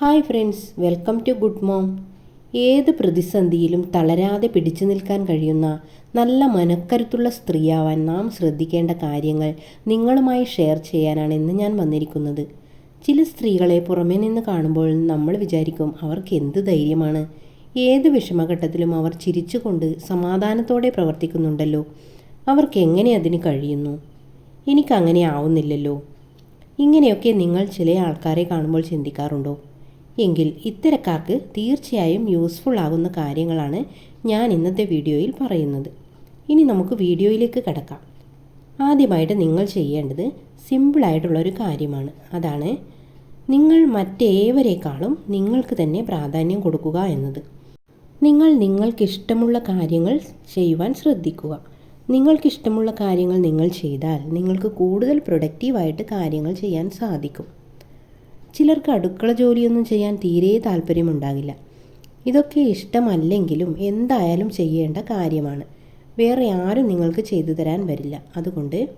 Hi friends welcome to good mom. ഏത് പ്രതിസന്ധിയിലും തളരാതെ പിടിച്ചു നിൽക്കാൻ കഴിയുന്ന നല്ല മനക്കരുത്തുള്ള സ്ത്രീയാവാൻ നാം ശ്രദ്ധിക്കേണ്ട കാര്യങ്ങൾ നിങ്ങളുമായി ഷെയർ ചെയ്യാനാണ് ഇന്ന് ഞാൻ വന്നിരിക്കുന്നത്. ചില സ്ത്രീകളെ പുറമേ നിന്ന് കാണുമ്പോൾ നമ്മൾ വിചാരിക്കും അവർക്ക് എന്ത് ധൈര്യമാണ്. ഏത് വിഷമഘട്ടത്തിലും അവർ ചിരിച്ചുകൊണ്ട് സമാധാനത്തോടെ പ്രവർത്തിക്കുന്നുണ്ടല്ലോ. അവർക്ക് എങ്ങനെ അതിന് കഴിയുന്നു? എനിക്കങ്ങനെ ആവുന്നില്ലല്ലോ. ഇങ്ങനെയൊക്കെ നിങ്ങൾ ചില ആൾക്കാരെ കാണുമ്പോൾ ചിന്തിക്കാറുണ്ടോ? എങ്കിൽ ഇത്തരക്കാർക്ക് തീർച്ചയായും യൂസ്ഫുൾ ആകുന്ന കാര്യങ്ങളാണ് ഞാൻ ഇന്നത്തെ വീഡിയോയിൽ പറയുന്നത്. ഇനി നമുക്ക് വീഡിയോയിലേക്ക് കിടക്കാം. ആദ്യമായിട്ട് നിങ്ങൾ ചെയ്യേണ്ടത് സിമ്പിളായിട്ടുള്ളൊരു കാര്യമാണ്. അതാണ് നിങ്ങൾ മറ്റേവരെക്കാളും നിങ്ങൾക്ക് തന്നെ പ്രാധാന്യം കൊടുക്കുക എന്നത്. നിങ്ങൾ നിങ്ങൾക്കിഷ്ടമുള്ള കാര്യങ്ങൾ ചെയ്യുവാൻ ശ്രദ്ധിക്കുക. നിങ്ങൾക്കിഷ്ടമുള്ള കാര്യങ്ങൾ നിങ്ങൾ ചെയ്താൽ നിങ്ങൾക്ക് കൂടുതൽ പ്രൊഡക്റ്റീവായിട്ട് കാര്യങ്ങൾ ചെയ്യാൻ സാധിക്കും. ചിലർക്ക് അടുക്കള ജോലിയൊന്നും ചെയ്യാൻ തീരെ താല്പര്യമുണ്ടാകില്ല. ഇതൊക്കെ ഇഷ്ടമല്ലെങ്കിലും എന്തായാലും ചെയ്യേണ്ട കാര്യമാണ്. വേറെ ആരും നിങ്ങൾക്ക് ചെയ്തു തരാൻ വരില്ല. അതുകൊണ്ട്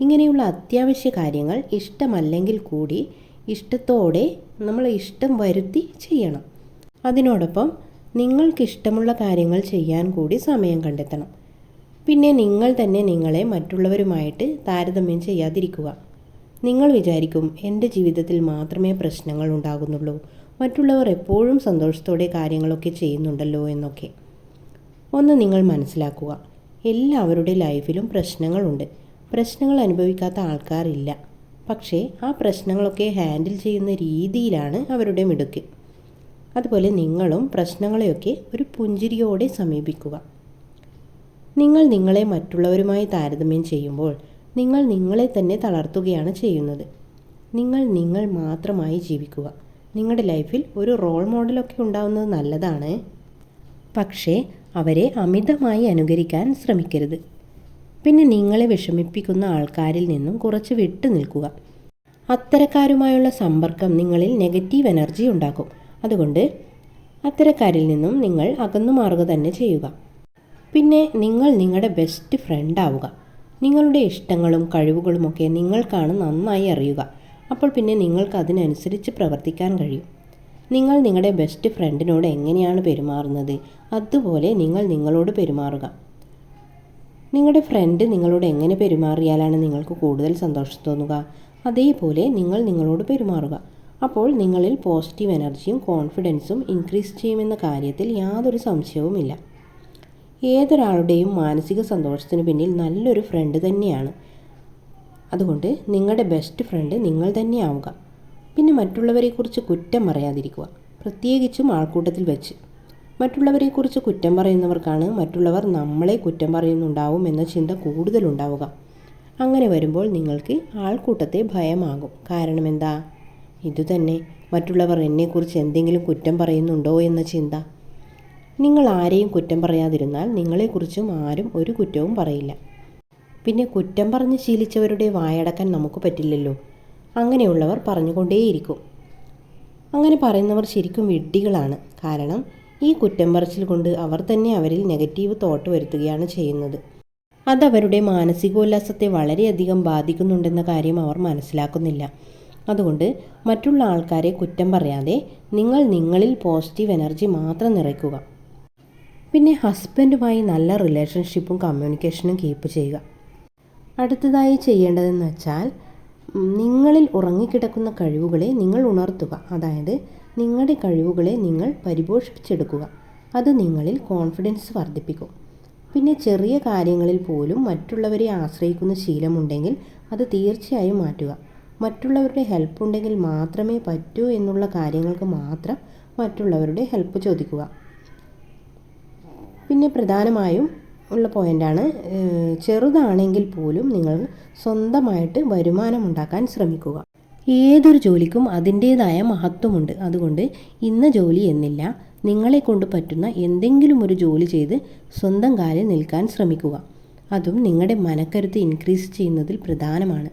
ഇങ്ങനെയുള്ള അത്യാവശ്യ കാര്യങ്ങൾ ഇഷ്ടമല്ലെങ്കിൽ കൂടി ഇഷ്ടത്തോടെ നമ്മൾ ഇഷ്ടം വരുത്തി ചെയ്യണം. അതിനോടൊപ്പം നിങ്ങൾക്കിഷ്ടമുള്ള കാര്യങ്ങൾ ചെയ്യാൻ കൂടി സമയം കണ്ടെത്തണം. പിന്നെ നിങ്ങൾ തന്നെ നിങ്ങളെ മറ്റുള്ളവരുമായിട്ട് താരതമ്യം ചെയ്യാതിരിക്കുക. നിങ്ങൾ വിചാരിക്കും എന്റെ ജീവിതത്തിൽ മാത്രമേ പ്രശ്നങ്ങൾ ഉണ്ടാകുന്നുള്ളൂ. മറ്റുള്ളവർ എപ്പോഴും സന്തോഷത്തോടെ കാര്യങ്ങളൊക്കെ ചെയ്യുന്നുണ്ടല്ലോ എന്നൊക്കെ. ഒന്ന് നിങ്ങൾ മനസ്സിലാക്കുക. എല്ലാവരുടെ ലൈഫിലും പ്രശ്നങ്ങളുണ്ട്. പ്രശ്നങ്ങൾ അനുഭവിക്കാത്ത ആൾക്കാരില്ല പക്ഷേ ആ പ്രശ്നങ്ങളൊക്കെ ഹാൻഡിൽ ചെയ്യുന്ന രീതിയിലാണ് അവരുടെ മിടുക്ക്. അതുപോലെ നിങ്ങളും പ്രശ്നങ്ങളെയൊക്കെ ഒരു പുഞ്ചിരിയോടെ സമീപിക്കുക. നിങ്ങൾ നിങ്ങളെ മറ്റുള്ളവരുമായി താരതമ്യം ചെയ്യുമ്പോൾ നിങ്ങൾ നിങ്ങളെ തന്നെ തളർത്തുകയാണ് ചെയ്യുന്നത്. നിങ്ങൾ നിങ്ങൾ മാത്രമായി ജീവിക്കുക. നിങ്ങളുടെ ലൈഫിൽ ഒരു റോൾ മോഡലൊക്കെ ഉണ്ടാവുന്നത് നല്ലതാണ്. പക്ഷേ അവരെ അമിതമായി അനുകരിക്കാൻ ശ്രമിക്കരുത്. പിന്നെ നിങ്ങളെ വിഷമിപ്പിക്കുന്ന ആൾക്കാരിൽ നിന്നും കുറച്ച് വിട്ടു നിൽക്കുക. അത്തരക്കാരുമായുള്ള സമ്പർക്കം നിങ്ങളിൽ നെഗറ്റീവ് എനർജി ഉണ്ടാക്കും. അതുകൊണ്ട് അത്തരക്കാരിൽ നിന്നും നിങ്ങൾ അകന്നു മാറുക തന്നെ ചെയ്യുക. പിന്നെ നിങ്ങൾ നിങ്ങളുടെ ബെസ്റ്റ് ഫ്രണ്ട് ആവുക. നിങ്ങളുടെ ഇഷ്ടങ്ങളും കഴിവുകളുമൊക്കെ നിങ്ങൾക്കാണ് നന്നായി അറിയുക. അപ്പോൾ പിന്നെ നിങ്ങൾക്ക് അതിനനുസരിച്ച് പ്രവർത്തിക്കാൻ കഴിയും. നിങ്ങൾ നിങ്ങളുടെ ബെസ്റ്റ് ഫ്രണ്ടിനോട് എങ്ങനെയാണ് പെരുമാറുന്നത്? അതുപോലെ നിങ്ങൾ നിങ്ങളോട് പെരുമാറുക. നിങ്ങളുടെ ഫ്രണ്ട് നിങ്ങളോട് എങ്ങനെ പെരുമാറിയാലാണ് നിങ്ങൾക്ക് കൂടുതൽ സന്തോഷം തോന്നുക? അതേപോലെ നിങ്ങൾ നിങ്ങളോട് പെരുമാറുക. അപ്പോൾ നിങ്ങളിൽ പോസിറ്റീവ് എനർജിയും കോൺഫിഡൻസും ഇൻക്രീസ് ചെയ്യുമെന്ന കാര്യത്തിൽ യാതൊരു സംശയവുമില്ല. ഏതൊരാളുടെയും മാനസിക സന്തോഷത്തിന് പിന്നിൽ നല്ലൊരു ഫ്രണ്ട് തന്നെയാണ്. അതുകൊണ്ട് നിങ്ങളുടെ ബെസ്റ്റ് ഫ്രണ്ട് നിങ്ങൾ തന്നെയാവുക. പിന്നെ മറ്റുള്ളവരെക്കുറിച്ച് കുറ്റം പറയാതിരിക്കുക. പ്രത്യേകിച്ചും ആൾക്കൂട്ടത്തിൽ വെച്ച്. മറ്റുള്ളവരെക്കുറിച്ച് കുറ്റം പറയുന്നവർക്കാണ് മറ്റുള്ളവർ നമ്മളെ കുറ്റം പറയുന്നുണ്ടാവും എന്ന ചിന്ത കൂടുതലുണ്ടാവുക. അങ്ങനെ വരുമ്പോൾ നിങ്ങൾക്ക് ആൾക്കൂട്ടത്തെ ഭയമാകും. കാരണം എന്താ ഇതുതന്നെ. മറ്റുള്ളവർ എന്നെക്കുറിച്ച് എന്തെങ്കിലും കുറ്റം പറയുന്നുണ്ടോ എന്ന ചിന്ത. നിങ്ങൾ ആരെയും കുറ്റം പറയാതിരുന്നാൽ നിങ്ങളെക്കുറിച്ചും ആരും ഒരു കുറ്റവും പറയില്ല. പിന്നെ കുറ്റം പറഞ്ഞ് ശീലിച്ചവരുടെ വായടക്കാൻ നമുക്ക് പറ്റില്ലല്ലോ. അങ്ങനെയുള്ളവർ പറഞ്ഞുകൊണ്ടേയിരിക്കും. അങ്ങനെ പറയുന്നവർ ശരിക്കും വിഡ്ഢികളാണ്. കാരണം ഈ കുറ്റം പറച്ചിൽ കൊണ്ട് അവർ തന്നെ അവരിൽ നെഗറ്റീവ് തോട്ട് വരുത്തുകയാണ് ചെയ്യുന്നത്. അതവരുടെ മാനസികോല്ലാസത്തെ വളരെയധികം ബാധിക്കുന്നുണ്ടെന്ന കാര്യം അവർ മനസ്സിലാക്കുന്നില്ല. അതുകൊണ്ട് മറ്റുള്ള ആൾക്കാരെ കുറ്റം പറയാതെ നിങ്ങൾ നിങ്ങളിൽ പോസിറ്റീവ് എനർജി മാത്രം നിറയ്ക്കുക. പിന്നെ ഹസ്ബൻഡുമായി നല്ല റിലേഷൻഷിപ്പും കമ്മ്യൂണിക്കേഷനും കീപ്പ് ചെയ്യുക. അടുത്തതായി ചെയ്യേണ്ടതെന്ന് വെച്ചാൽ നിങ്ങളിൽ ഉറങ്ങിക്കിടക്കുന്ന കഴിവുകളെ നിങ്ങൾ ഉണർത്തുക. അതായത് നിങ്ങളുടെ കഴിവുകളെ നിങ്ങൾ പരിപോഷിപ്പിച്ചെടുക്കുക. അത് നിങ്ങളിൽ കോൺഫിഡൻസ് വർദ്ധിപ്പിക്കും. പിന്നെ ചെറിയ കാര്യങ്ങളിൽ പോലും മറ്റുള്ളവരെ ആശ്രയിക്കുന്ന ശീലമുണ്ടെങ്കിൽ അത് തീർച്ചയായും മാറ്റുക. മറ്റുള്ളവരുടെ ഹെൽപ്പ് ഉണ്ടെങ്കിൽ മാത്രമേ പറ്റൂ എന്നുള്ള കാര്യങ്ങൾക്ക് മാത്രം മറ്റുള്ളവരുടെ ഹെൽപ്പ് ചോദിക്കുക. പിന്നെ പ്രധാനമായും ഉള്ള പോയിന്റാണ് ചെറുതാണെങ്കിൽ പോലും നിങ്ങൾ സ്വന്തമായിട്ട് വരുമാനം ഉണ്ടാക്കാൻ ശ്രമിക്കുക. ഏതൊരു ജോലിക്കും അതിന്റേതായ മഹത്വമുണ്ട്. അതുകൊണ്ട് ഇന്ന ജോലി എന്നില്ല നിങ്ങളെ കൊണ്ട് പറ്റുന്ന എന്തെങ്കിലും ഒരു ജോലി ചെയ്ത് സ്വന്തം കാലിൽ നിൽക്കാൻ ശ്രമിക്കുക. അതും നിങ്ങളുടെ മനക്കരുത്ത് ഇൻക്രീസ് ചെയ്യുന്നതിൽ പ്രധാനമാണ്.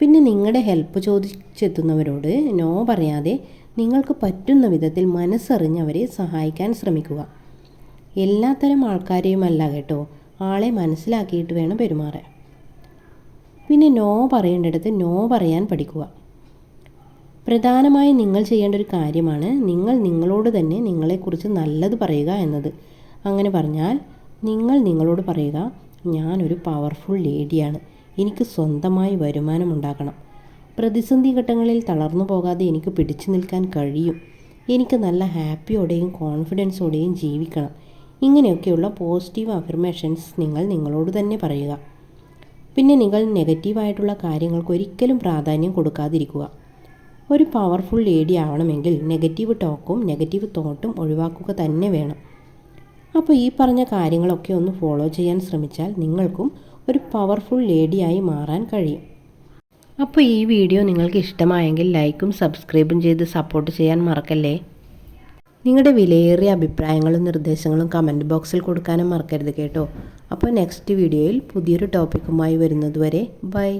പിന്നെ നിങ്ങളുടെ ഹെൽപ്പ് ചോദിച്ചെത്തുന്നവരോട് നോ പറയാതെ നിങ്ങൾക്ക് പറ്റുന്ന വിധത്തിൽ മനസ്സറിഞ്ഞവരെ സഹായിക്കാൻ ശ്രമിക്കുക. എല്ലാത്തരം ആൾക്കാരെയുമല്ല കേട്ടോ. ആളെ മനസ്സിലാക്കിയിട്ട് വേണം പെരുമാറാൻ. പിന്നെ നോ പറയേണ്ടടുത്ത് നോ പറയാൻ പഠിക്കുക. പ്രധാനമായും നിങ്ങൾ ചെയ്യേണ്ട ഒരു കാര്യമാണ് നിങ്ങൾ നിങ്ങളോട് തന്നെ നിങ്ങളെക്കുറിച്ച് നല്ലത് പറയുക എന്നത്. അങ്ങനെ പറഞ്ഞാൽ നിങ്ങൾ നിങ്ങളോട് പറയുക ഞാനൊരു പവർഫുൾ ലേഡിയാണ് എനിക്ക് സ്വന്തമായി വരുമാനം ഉണ്ടാക്കണം പ്രതിസന്ധി ഘട്ടങ്ങളിൽ തളർന്നു പോകാതെ എനിക്ക് പിടിച്ചു നിൽക്കാൻ കഴിയും. എനിക്ക് നല്ല ഹാപ്പിയോടെയും കോൺഫിഡൻസോടെയും ജീവിക്കണം. ഇങ്ങനെയൊക്കെയുള്ള പോസിറ്റീവ് അഫർമേഷൻസ് നിങ്ങൾ നിങ്ങളോട് തന്നെ പറയുക. പിന്നെ നിങ്ങൾ നെഗറ്റീവായിട്ടുള്ള കാര്യങ്ങൾക്ക് ഒരിക്കലും പ്രാധാന്യം കൊടുക്കാതിരിക്കുക. ഒരു പവർഫുൾ ലേഡി ആവണമെങ്കിൽ നെഗറ്റീവ് ടോക്കും നെഗറ്റീവ് തോട്ടും ഒഴിവാക്കുക തന്നെ വേണം. അപ്പോൾ ഈ പറഞ്ഞ കാര്യങ്ങളൊക്കെ ഒന്ന് ഫോളോ ചെയ്യാൻ ശ്രമിച്ചാൽ നിങ്ങൾക്കും ഒരു പവർഫുൾ ലേഡിയായി മാറാൻ കഴിയും. അപ്പോൾ ഈ വീഡിയോ നിങ്ങൾക്ക് ഇഷ്ടമായെങ്കിൽ ലൈക്കും സബ്സ്ക്രൈബും ചെയ്ത് സപ്പോർട്ട് ചെയ്യാൻ മറക്കല്ലേ? നിങ്ങളുടെ വിലയേറിയ അഭിപ്രായങ്ങളും നിർദ്ദേശങ്ങളും കമന്റ് ബോക്സിൽ കൊടുക്കാനും മറക്കരുത് കേട്ടോ. അപ്പോൾ നെക്സ്റ്റ് വീഡിയോയിൽ പുതിയൊരു ടോപ്പിക്കുമായി വരുന്നതുവരെ ബൈ